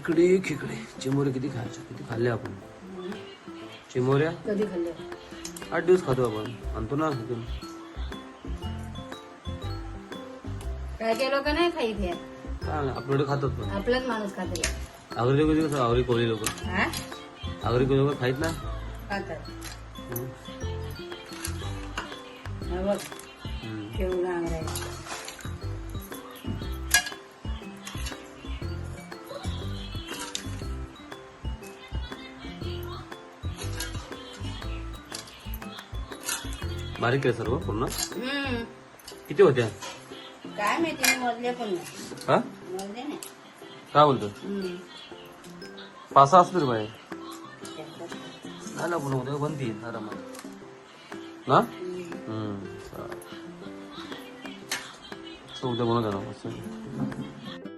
खेकडे खेकडे. चिमोरे किती खायच्या किती खाल्ले आपण? चिमोऱ्या? कधी खाल्ले? आठ दिवस खातो आपण. आणतो ना इथून काय काय लोक नाही खाईत काय नाही, आपल्याकडे खातात पण. आपलाच माणूस खाते आगरी लोक कसं आगरी कोळी लोक. हा आगरी कोळी लोक खाईत ना? खातात. हम्म. हा बघ. हम्म. केवढा अंगराय बारीक आहे सर्व पूर्ण? हम्म. किती होत्या? काय माहिती मी मोजले पण नाही. हा? मोजले नाही. काय बोलतो? हम्म. पाच सहा असतील बाहेर. नाही ना पण उद्या बनतील आरामात ना? हम्म. चालेल. So, उद्या बनवतो ना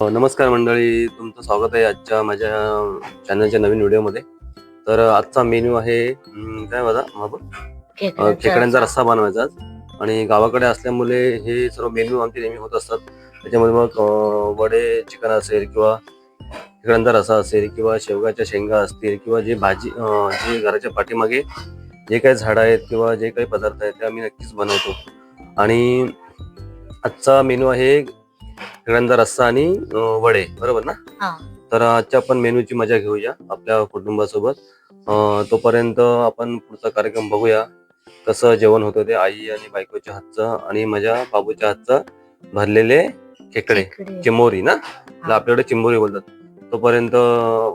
नमस्कार मंडळी. तुमचं स्वागत आहे आजच्या माझ्या चॅनलच्या नवीन व्हिडिओमध्ये तर आजचा मेन्यू आहे काय बघा बाबा अ, खेकड्यांचा रस्सा. बनवायचा आज. आणि गावाकडे असल्यामुळे हे सर्व मेन्यू आमचे नेहमी होत असतात. त्याच्यामध्ये मग अ, वडे चिकन असेल किंवा खेकड्यांचा रसा असेल किंवा शेवगाच्या शेंगा असतील किंवा जे भाजी अ, जे घराच्या पाठीमागे जे काही झाडं आहेत किंवा जे काही पदार्थ आहेत ते आम्ही नक्कीच बनवतो. आणि आजचा मेनू आहे खेकड्यांचा रस्सा आणि अ, वडे बरोबर ना? हा. तर आजच्या आपण मेनूची मजा घेऊया आपल्या कुटुंबासोबत. अ, तोपर्यंत आपण पुढचा कार्यक्रम बघूया कसं जेवण होतं ते आई आणि बायकोच्या हातचं आणि माझ्या बाबूच्या हातचं भरलेले खेकडे चिंबोरी ना? त्याला आपल्याकडे चिंबोरी बोलतात. तोपर्यंत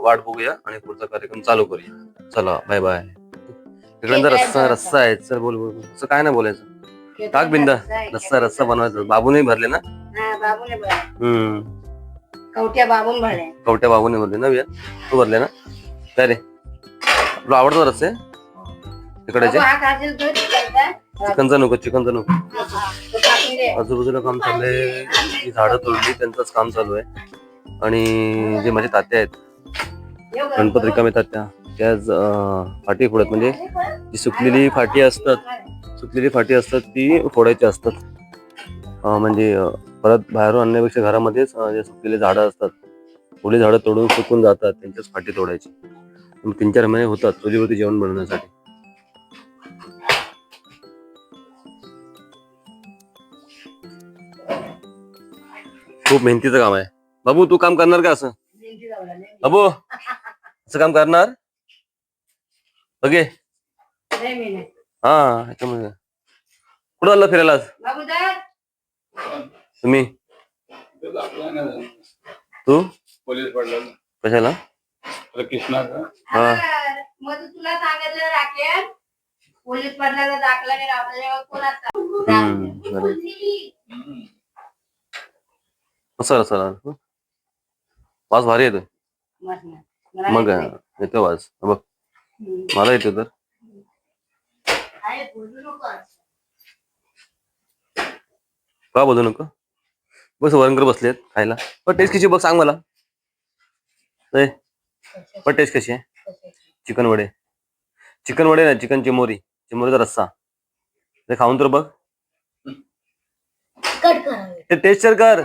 वाट बघूया आणि पुढचा कार्यक्रम चालू करूया. चला बाय बाय खेकड्यांचा रस्सा रस्सा. आहे चल बोल बोल बोल. असं काय नाही बोलायचं. टाक बिंदा. रस्सा रस्सा बनवायचा. बाबूने भरले ना? बाबूने भरले हम्म. कवट्या बाबून भरले कवट्या बाबूने भरले ना बिया तू भरले ना? काय रे? तुला आवडतो रस्से हा खाशील तू चिकनचा? चिकनचा नको चिकनचा नको. हा. तो कापून दे. आजूबाजूला काम चाललंय. जी झाडं तोडली त्यांचंच काम चालू आहे. आणि जे माझे तात्या आहेत येऊ का? गणपत रिकामे तात्या त्याच अं, फाटी फोडत. म्हणजे जी सुकलेली फाटी असतात सुकलेली फाटी असतात ती फोडायची असतात. म्हणजे परत बाहेरून आणण्यापेक्षा घरामध्येच जे सुकलेले झाडं असतात ओली झाडं तोडून सुकून जातात त्यांच्याच फाटी तोडायची. तीन चार महिने होतात चुलीवरती जेवण बनवण्यासाठी. खूप मेहनतीचं काम आहे. बाबू तू काम करणार का असं. बाबू असं काम करणार? ओके. हा कुठं आलं फिरायला. तुम्ही तू पोलीस पडला कशाला कृष्णा का हा. हा, मग तू तुला सांगितलं राखेल पोलीस पडला दाखला नाही आपल्याला कोणाचा हम्म, बरोबर. असं असं वास भारी येतोय मस्त नाही. मला मग माहिती नाही. येतो वास बघ हम्म. मला येतो तर आहे, बोलू नकोस. का बोलू नको? बस वरणकर बसलेत खायला. पण टेस्ट कशी बघ सांग मला. ए, पण टेस्ट कशी आहे? चिकन वडे. चिकन वडे ना चिकन चिमोरी. चिमोरीचा रस्सा. ते खाऊन तर बघ. कट करावे ते टेस्ट तर कर.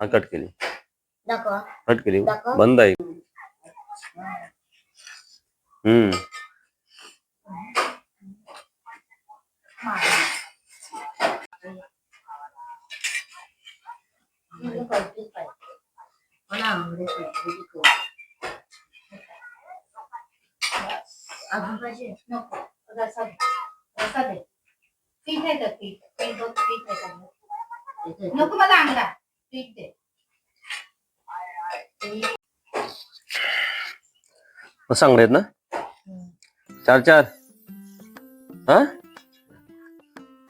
हा कट केली. दाखवा. कट केली. दाखव. बंद आहे. हम्म. पाहिजे. नको. रसा दे. रसा दे. पीठ आहे पीठ पीठ बघ पीठ आहे का? नको मला पीठ दे. अंगडे आहेत ना. चार चार. हा?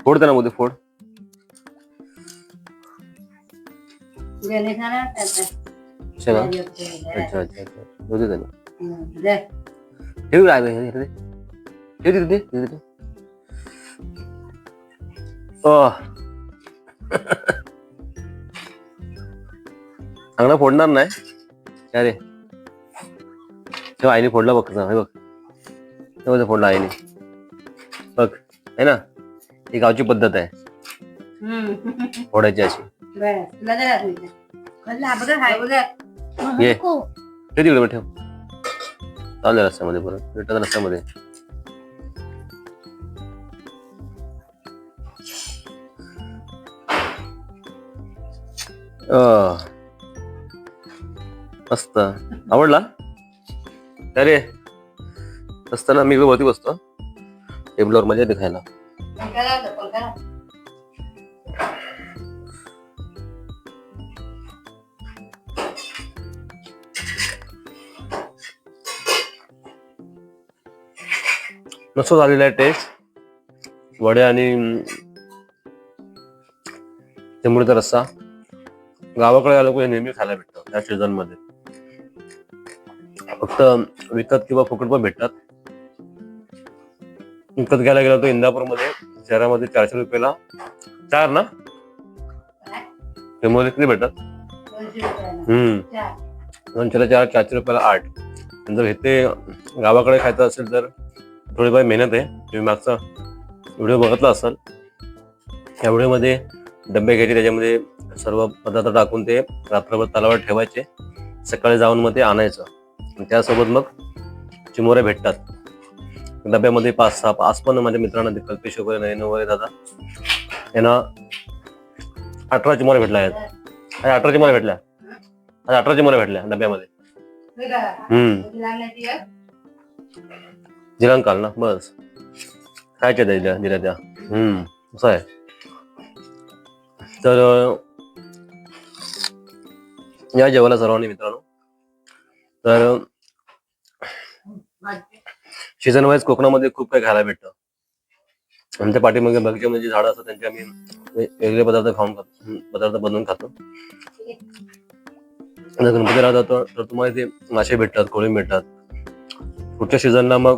फोड त्यांना मध्ये फोड. ना ना त्याचा. अच्छा ना. अच्छा. अच्छा ठेव काय हे. ठेव तिथे, तिथे. चांगला फोडणार नाही काय रे तेव्हा आईने फोडला बघ कसा, हे बघ तेव्हा ते फोडला आईने बघ आहे ना ही गावची पद्धत आहे हम्म. फोडायची अशी. ये. ठेव तिकडे ठेव चालू रस्त्यामध्ये परत. रिटर्न रस्त्यामध्ये. मस्त. आवडला? अरे असताना मी इकडे वरती बसतो. टेबलवर मजा येते मस्त झालेला आहे टेस्ट वडे आणि चिंबडीचा रस्सा. गावाकडे आलो की हे नेहमी खायला भेटतं त्या सीझनमध्ये. फक्त विकत किंवा फुकट पण भेटतात. विकत घ्यायला गेलो तर इंदापूरमध्ये शहरामध्ये चारशे रुपयाला चार ना? काय? किती भेटतात? हम्म. चार. दोनशेला चार चारशे रुपयाला आठ. जर इथे गावाकडे खायचं असेल तर थोडीफार मेहनत आहे. तुम्ही मागचा व्हिडिओ बघितला असाल. या व्हिडिओमध्ये डबे घ्यायचे त्याच्यामध्ये सर्व पदार्थ टाकून ते रात्रभर तलावर ठेवायचे. सकाळी जाऊन मग ते आणायचं. आणि त्यासोबत मग चिमोऱ्या भेटतात. डब्यामध्ये पाच सहा आज पण माझ्या मित्रांना ते कल्पेश वगैरे नयन वगैरे दादा यांना अठरा चिमोऱ्या भेटल्या आहेत. अठरा चिमोऱ्या भेटल्या. अठरा चिमोऱ्या भेटल्या डब्यामध्ये. हम्म. किती काल ना बस खायच्या द्या दिल्या त्या हम्म असं आहे तर या जेवायला सर्वांनी मित्रांनो तर सीझन वाईज कोकणामध्ये खूप काही खायला भेटतं. आमच्या पाठीमागे बगीच्यामध्ये म्हणजे झाडं असतात त्यांचे आम्ही वेगवेगळे पदार्थ खाऊन खातो. पदार्थ बनवून खातो. जर गणपतीला तर तुम्हाला ते मासे भेटतात कोळी भेटतात. पुढच्या सीझनला मग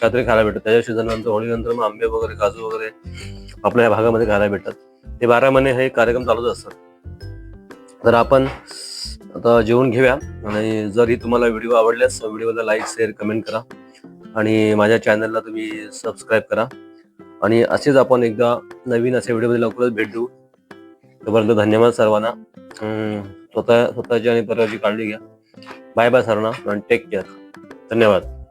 काहीतरी खायला भेटतं? त्याच्या सीझन नंतर होळीनंतर मग आंबे वगैरे काजू वगैरे आपल्या या भागामध्ये खायला भेटतात. ते बारा महिने हे कार्यक्रम चालूच असतात. तर आपण आता जेवून घेऊया आणि जर ही तुम्हाला व्हिडिओ आवडल्यास व्हिडिओला लाईक शेअर कमेंट करा आणि माझ्या चॅनलला तुम्ही सबस्क्राईब करा. आणि असेच आपण एकदा नवीन असे व्हिडिओमध्ये लवकरच भेट देऊ. तोपर्यंत धन्यवाद सर्वांना. स्वतः स्वतःची आणि परवाची काळजी घ्या. बाय बाय सर्वांना. आणि टेक केअर धन्यवाद.